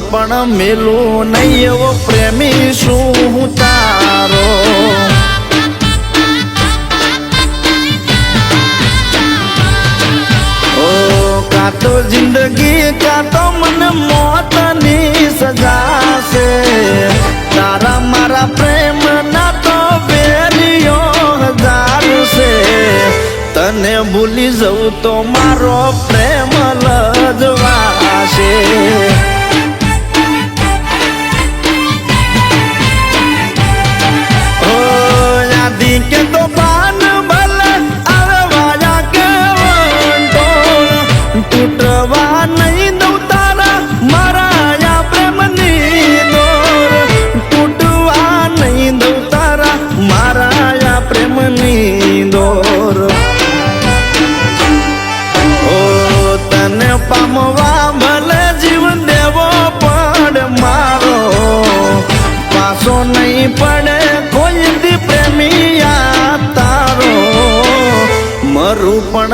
પણ મેલું નહીં એવો પ્રેમી શું તારો. ઓ કાં તો જિંદગી, કાતો મને મોતની સજા છે. તારા મારા પ્રેમ ના તો બેરીઓ હજાર છે. તને ભૂલી જવું તો મારો પ્રેમ લજવાશે.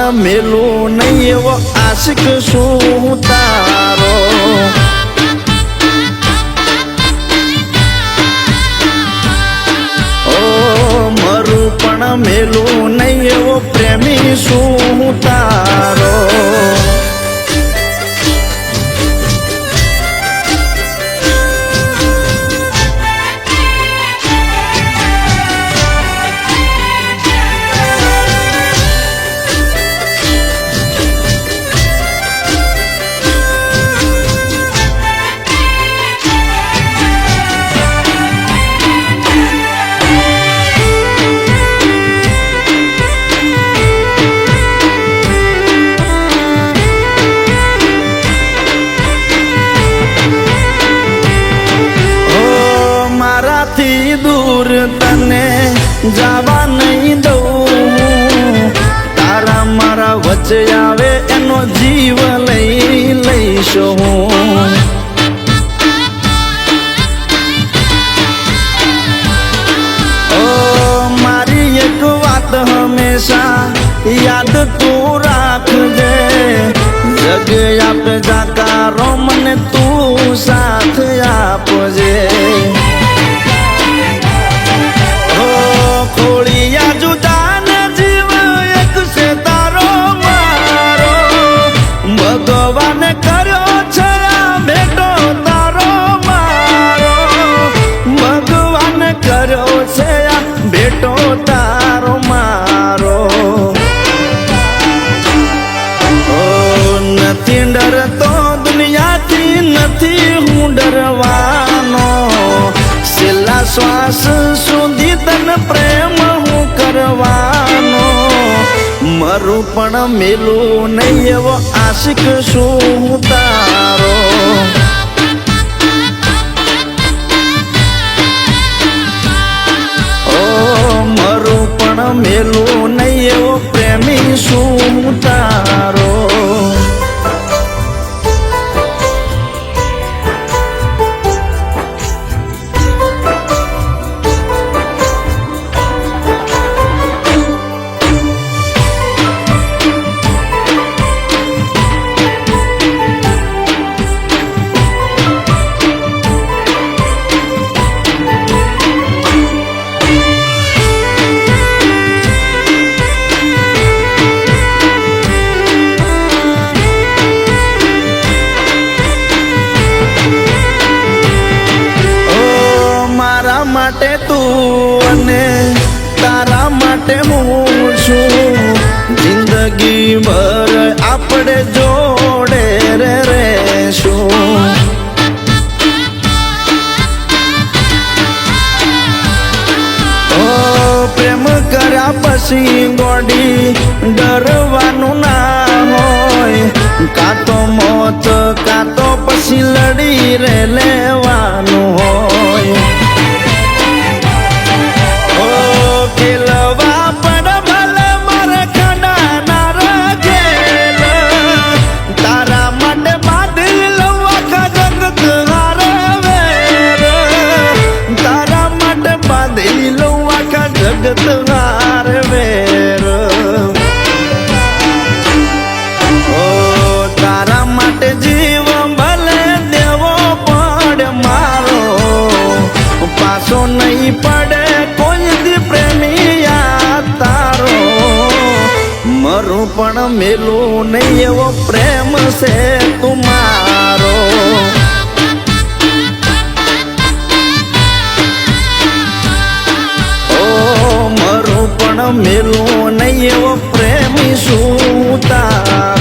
પણ મેલું નહીં એવો આશિક શું તારો? ઓ, મરું પણ મેલો નહીં એવો પ્રેમી શું તારો? મારાથી દૂર તને જવા નહીં દઉં. તારા મારા વચ્ચે આવે એનો જીવ લઈ લઈશો. હું મારી એક વાત હંમેશા યાદ તું રાખજે. જગ આપે જાકારો શ્વાસ સુધી તને પ્રેમ હું કરવાનો મરું પણ મેલું નહીં એવો આશિક શું તારો ઓ, મરું પણ મેલું નહીં એવો પ્રેમી શું તારો. આપણે જોડે રહેશું પ્રેમ કર્યા પછી ગોડી ડરવાનું ના હોય. કાં તો મોત, કાં તો પછી લડી રે મેલો નહીં એવો પ્રેમ છે તુમારો. ઓ, મરું પણ મેલો નહીં એવો પ્રેમી શું તારો.